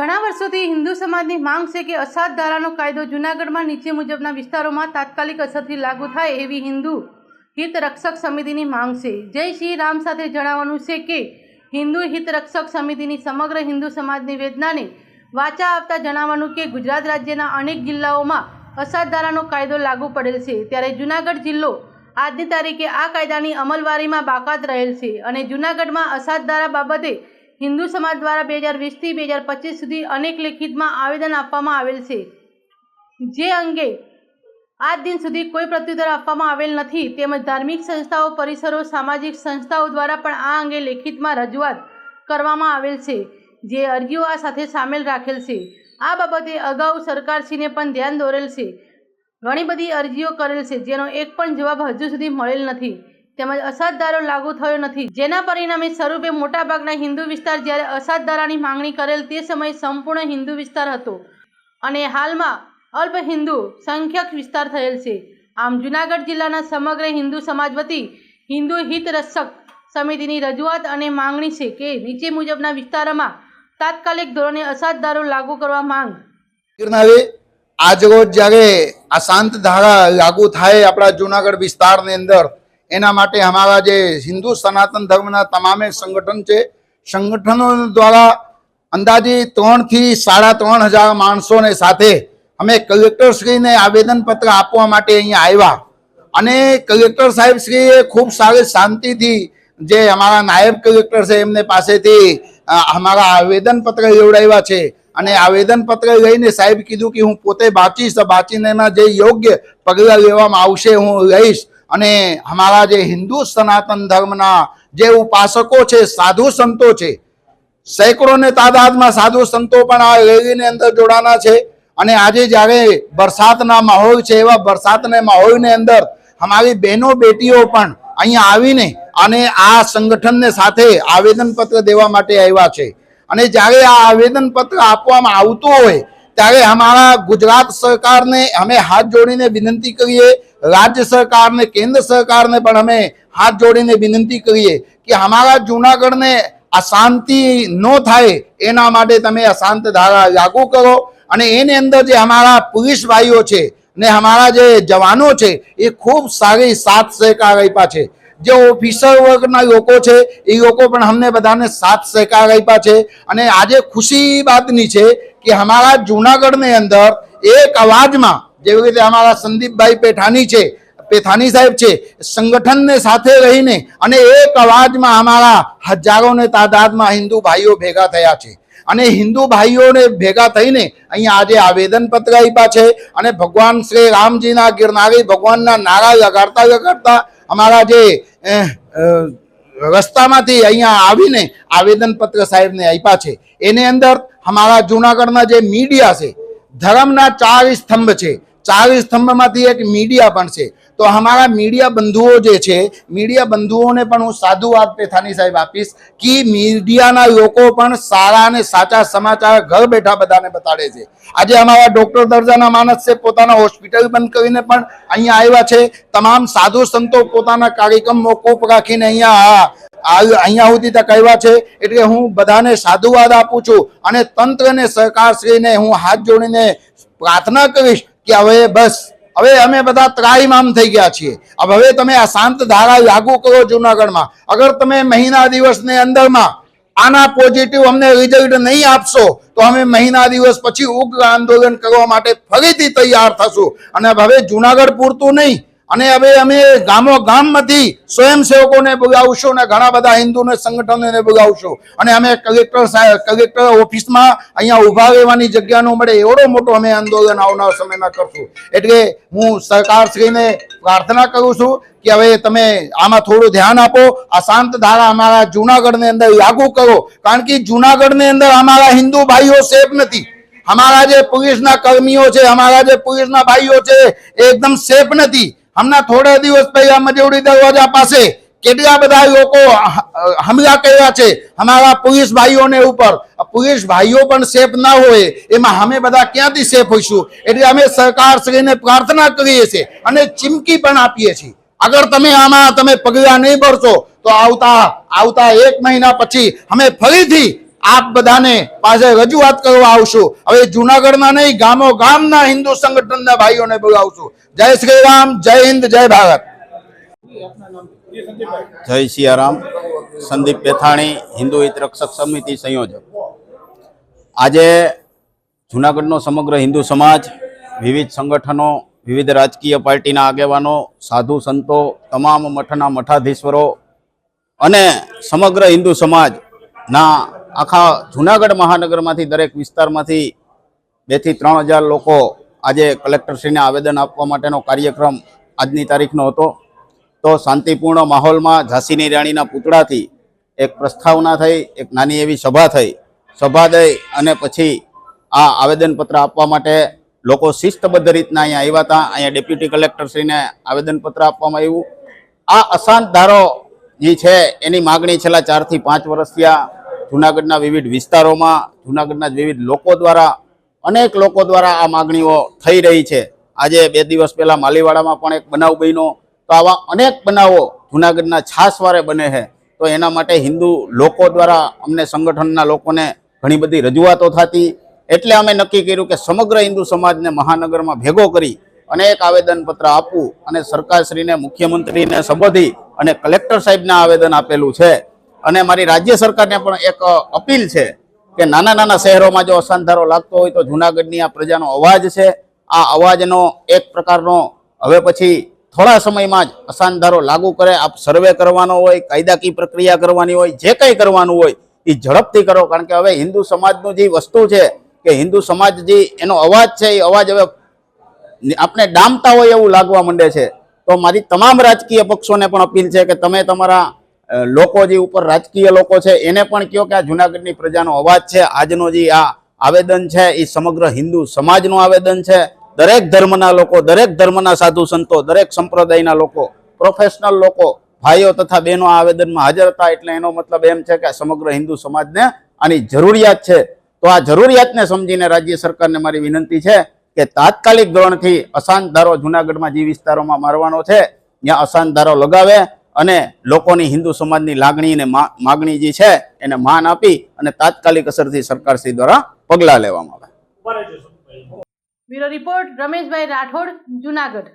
ઘણા વર્ષોથી હિન્દુ સમાજની માંગ છે કે અસાધ ધારાનો કાયદો જૂનાગઢમાં નીચે મુજબના વિસ્તારોમાં તાત્કાલિક અસરથી લાગુ થાય એવી હિન્દુ હિત રક્ષક સમિતિની માંગ છે. જય શ્રી રામ સાથે જણાવવાનું છે કે હિન્દુ હિત રક્ષક સમિતિની સમગ્ર હિન્દુ સમાજની વેદનાને વાચા આપતા જણાવવાનું કે ગુજરાત રાજ્યના અનેક જિલ્લાઓમાં અસાદ ધારાનો કાયદો લાગુ પડેલ છે. ત્યારે જૂનાગઢ જિલ્લો આજની તારીખે આ કાયદાની અમલવારીમાં બાકાત રહેલ છે અને જૂનાગઢમાં અસાદ ધારા બાબતે હિન્દુ સમાજ દ્વારા બે હજાર વીસથી બે હજાર પચીસ સુધી અનેક લેખિતમાં આવેદન આપવામાં આવેલ છે. જે અંગે આજ દિન સુધી કોઈ પ્રત્યુત્તર આપવામાં આવેલ નથી. તેમજ ધાર્મિક સંસ્થાઓ, પરિસરો, સામાજિક સંસ્થાઓ દ્વારા પણ આ અંગે લેખિતમાં રજૂઆત કરવામાં આવેલ છે, જે અરજીઓ આ સાથે સામેલ રાખેલ છે. આ બાબતે અગાઉ સરકારશ્રીને પણ ધ્યાન દોરેલ છે. ઘણી બધી અરજીઓ કરેલ છે, જેનો એક પણ જવાબ હજુ સુધી મળેલ નથી. તેમજ અસાધારો લાગુ થયો નથી. જેના પરિણામે સ્વરૂપે મોટાભાગના હિન્દુ વિસ્તાર જ્યારે અસાધારાની માંગણી કરેલ તે સમયે સંપૂર્ણ હિન્દુ વિસ્તાર હતો. અને હાલમાં અલ્પ હિન્દુ સંખ્યક વિસ્તાર થયેલ છે. આમ જૂનાગઢ જિલ્લાના સમગ્ર હિન્દુ સમાજ વતી હિન્દુ હિતરક્ષક સમિતિની રજૂઆત અને માંગણી છે કે નીચે મુજબના વિસ્તારોમાં તાત્કાલિક ધોરણે અસાધારો લાગુ કરવા માંગ. આજરોજ જ્યારે આ ધારા લાગુ થાય આપણા જુનાગઢ વિસ્તારની અંદર એના માટે અમારા જે હિન્દુ સનાતન ધર્મના તમામે સંગઠન છે, સંગઠનો દ્વારા અંદાજે ત્રણથી સાડા ત્રણ હજાર માણસોને સાથે અમે કલેક્ટરશ્રીને આવેદનપત્ર આપવા માટે અહીંયા આવ્યા. અને કલેક્ટર સાહેબશ્રીએ ખૂબ સારી શાંતિથી જે અમારા નાયબ કલેક્ટર છે એમને પાસેથી અમારા આવેદનપત્ર લેવડાવ્યા છે. અને આવેદનપત્ર લઈને સાહેબ કીધું કે હું પોતે બાચીશ બાચીને જે યોગ્ય પગલાં લેવામાં આવશે, હું લઈશ. અને અમારા જે હિન્દુ સનાતન ધર્મના જે ઉપાસકો છે, સાધુ સંતો છે સેંકડોને તાદાદમાં સાધુ સંતો પણ આ રેલીની અંદર જોડાના છે. અને આજે જ્યારે વરસાદના માહોલ છે, એવા વરસાદના માહોલની અંદર અમારી બહેનો બેટીઓ પણ અહીંયા આવીને અને આ સંગઠનને સાથે આવેદનપત્ર દેવા માટે આવ્યા છે. અને જ્યારે આ આવેદનપત્ર આપવામાં આવતું હોય, ત્યારે અમારા ગુજરાત સરકારને અમે હાથ જોડીને વિનંતી કરીએ રાજ્ય સરકારને, કેન્દ્ર સરકારને પણ અમે હાથ જોડીને વિનંતી કરીએ કે અમારા જૂનાગઢને અશાંતિ ન થાય, એના માટે તમે અશાંત ધારા લાગુ કરો. અને એની અંદર જે અમારા પોલીસ ભાઈઓ છે ને અમારા જે જવાનો છે, એ ખૂબ સારી સાથ સહકાર આપ્યા છે. જે ઓફિસર વર્ગના લોકો છે, એ લોકો પણ અમને બધાને સાથ સહકાર આપ્યા છે. અને આજે ખુશી બાતની છે કે અમારા જૂનાગઢની અંદર એક અવાજમાં જેવી રીતે અમારા સંદીપભાઈ પેઠાની છે પેથાની સાહેબ છે, સંગઠનને સાથે રહીને અને એક અવાજમાં અમારા હજારોને તાદાદમાં હિન્દુ ભાઈઓ ભેગા થયા છે. અને હિન્દુ ભાઈઓને ભેગા થઈને અહીંયા આજે આવેદનપત્ર આપ્યા છે અને ભગવાન શ્રી રામજીના ગિરનારી ભગવાનના નારા લગાડતા લગાડતા અમારા જે રસ્તામાંથી અહીંયા આવીને આવેદનપત્ર સાહેબને આપ્યા છે. એની અંદર અમારા જૂનાગઢના જે મીડિયા છે, ધર્મના ચાર સ્તંભ છે. ચાર સ્તંભમાંથી એક મીડિયા પણ છે. તો અમારા મીડિયા બંધુઓ જે છે, મીડિયા બંધુઓને પણ હું સાધુવાદ પેથાની સાહેબ આપીશ કે મીડિયાના લોકો પણ સારા અને સાચા સમાચાર ઘર બેઠા બધાને બતાડે છે. આજે અમારા ડોક્ટર દર્જાના માણસ છે, પોતાના હોસ્પિટલ બંધ કરીને પણ અહીંયા આવ્યા છે. તમામ સાધુ સંતો પોતાના કાર્યક્રમ મોકૂફ રાખીને અહીંયા અહીંયા સુધી તક આવ્યા છે. એટલે હું બધાને સાધુવાદ આપું છું અને તંત્રને, સરકારશ્રીને હું હાથ જોડીને પ્રાર્થના કરીશ કે હવે બસ, હવે અમે બધા ત્રાહીમામ થઈ ગયા છીએ. હવે હવે તમે આ શાંત ધારા લાગુ કરો જુનાગઢમાં. અગર તમે મહિના દિવસની અંદરમાં આના પોઝિટિવ અમને રિઝલ્ટ નહીં આપશો, તો અમે મહિના દિવસ પછી ઉગ્ર આંદોલન કરવા માટે ફરીથી તૈયાર થશું. અને હવે જુનાગઢ પૂરતું નહીં. અને હવે અમે ગામો ગામમાંથી સ્વયંસેવકોને બોલાવશું અને ઘણા બધા હિન્દુને સંગઠનોને બોલાવશું. અને અમે કલેક્ટર સાહેબ, કલેક્ટર ઓફિસમાં અહીંયા ઊભા રહેવાની જગ્યા ન મળે એવડો મોટો અમે આંદોલન આવનાર સમયમાં કરશું. એટલે હું સરકારશ્રીને પ્રાર્થના કરું છું કે હવે તમે આમાં થોડું ધ્યાન આપો, આ શાંત ધારા અમારા જુનાગઢની અંદર લાગુ કરો. કારણ કે જુનાગઢની અંદર અમારા હિન્દુ ભાઈઓ સેફ નથી. અમારા જે પોલીસના કર્મીઓ છે, અમારા જે પોલીસના ભાઈઓ છે, એ એકદમ સેફ નથી. હમણાં થોડા દિવસ પહેલા મજવડી દરવાજા પાસે કેટલા બધા લોકો હમલા કર્યા છે અમારા પોલીસ ભાઈઓને ઉપર. પોલીસ ભાઈઓ પણ સેફ ના હોય, એમાં અમે બધા ક્યાંથી સેફ હોઈશું? એટલે અમે સરકાર શ્રીને પ્રાર્થના કરીએ છીએ અને ચીમકી પણ આપીએ છીએ. અગર તમે આમાં તમે પગલાં નહીં ભરશો, તો આવતા આવતા એક મહિના પછી અમે ફરીથી આપ બધાને પાસે રજૂઆત કરવા આવશું. હવે જુનાગઢના નહીં ગામો ગામના હિન્દુ સંગઠનના ભાઈઓને બોલાવશું. જય શ્રી રામ, જય હિન્દ, જય ભારત. જય સિયારામ સંદીપ પેથાણી, હિન્દુ હિત રક્ષક સમિતિ સંયોજક. આજે જુનાગઢનો સમગ્ર હિન્દુ સમાજ, વિવિધ સંગઠનો, વિવિધ રાજકીય પાર્ટીના આગેવાનો, સાધુ સંતો, તમામ મઠના મઠાધીશ્વરો અને સમગ્ર હિન્દુ સમાજના આખા જુનાગઢ મહાનગરમાંથી દરેક વિસ્તારમાંથી બેથી ત્રણ હજાર લોકો આજે કલેક્ટરશ્રીને આવેદન આપવા માટેનો કાર્યક્રમ આજની તારીખનો હતો. તો શાંતિપૂર્ણ માહોલમાં ઝાંસીની રાણીના પૂતળાથી એક પ્રસ્તાવના થઈ, એક નાની એવી સભા થઈ. સભા દઈ અને પછી આ આવેદનપત્ર આપવા માટે લોકો શિસ્તબદ્ધ રીતના અહીંયા આવ્યા હતા. અહીંયા ડેપ્યુટી કલેક્ટરશ્રીને આવેદનપત્ર આપવામાં આવ્યું. આ અશાંત ધારો જે છે, એની માગણી છેલ્લા ચારથી પાંચ વર્ષથી આ જુનાગઢના વિવિધ વિસ્તારોમાં, જુનાગઢના વિવિધ લોકો દ્વારા, અનેક લોકો દ્વારા આ માગણીઓ થઈ રહી છે. આજે બે દિવસ પહેલા માલીવાડામાં પણ એક બનાવ બન્યો. તો આવા અનેક બનાવો જુનાગઢના છાસવારે બને છે. તો એના માટે હિન્દુ લોકો દ્વારા અમને સંગઠનના લોકોને ઘણી બધી રજૂઆતો થતી. એટલે અમે નક્કી કર્યું કે સમગ્ર હિન્દુ સમાજને મહાનગરમાં ભેગો કરી અને એક આવેદનપત્ર આપવું અને સરકારશ્રીને, મુખ્યમંત્રીને સંબોધી અને કલેક્ટર સાહેબને આવેદન આપેલું છે. અને મારી રાજ્ય સરકારને પણ એક અપીલ છે કે નાના નાના શહેરોમાં જો અશાંતધારો લાગતો હોય તો જુનાગઢની આ પ્રજાનો અવાજ છે. આ અવાજનો એક પ્રકારનો હવે પછી થોડા સમયમાં જ અશાંતધારો લાગુ કરે, આપ સર્વે કરવાનો હોય, કાયદાકીય પ્રક્રિયા કરવાની હોય, જે કંઈ કરવાનું હોય એ ઝડપથી કરો. કારણ કે હવે હિન્દુ સમાજનું જે વસ્તુ છે કે હિન્દુ સમાજ જે એનો અવાજ છે એ અવાજ હવે આપણે ડામતા હોય એવું લાગવા માંડે છે. તો મારી તમામ રાજકીય પક્ષોને પણ અપીલ છે કે તમે તમારા લોકો જે ઉપર રાજકીય લોકો છે, એને પણ કહો કે આ જુનાગઢની પ્રજાનો અવાજ છે, આજનો જે આ આવેદન છે, એ સમગ્ર હિન્દુ સમાજનું આવેદન છે. દરેક ધર્મના લોકો, દરેક ધર્મના સાધુ સંતો, દરેક સંપ્રદાયના લોકો પ્રોફેશનલ લોકો, ભાઈઓ તથા બહેનો આ આવેદનમાં હાજર હતા, એટલે એનો મતલબ એમ છે કે સમગ્ર હિન્દુ સમાજને આની જરૂરિયાત છે. તો આ જરૂરિયાતને સમજીને રાજ્ય સરકારને મારી વિનંતી છે કે તાત્કાલિક ધોરણથી અશાંત ધારો જુનાગઢમાં જે વિસ્તારોમાં મારવાનો છે, ત્યાં અશાંત ધારો લગાવે અને લોકોની હિન્દુ સમાજની લાગણી અને માગણી જે છે, એને માન આપી અને તાત્કાલિક અસરથી સરકારશ્રી દ્વારા પગલાં લેવામાં આવે. Bureau report, Rameshbhai Rathod, Junagadh.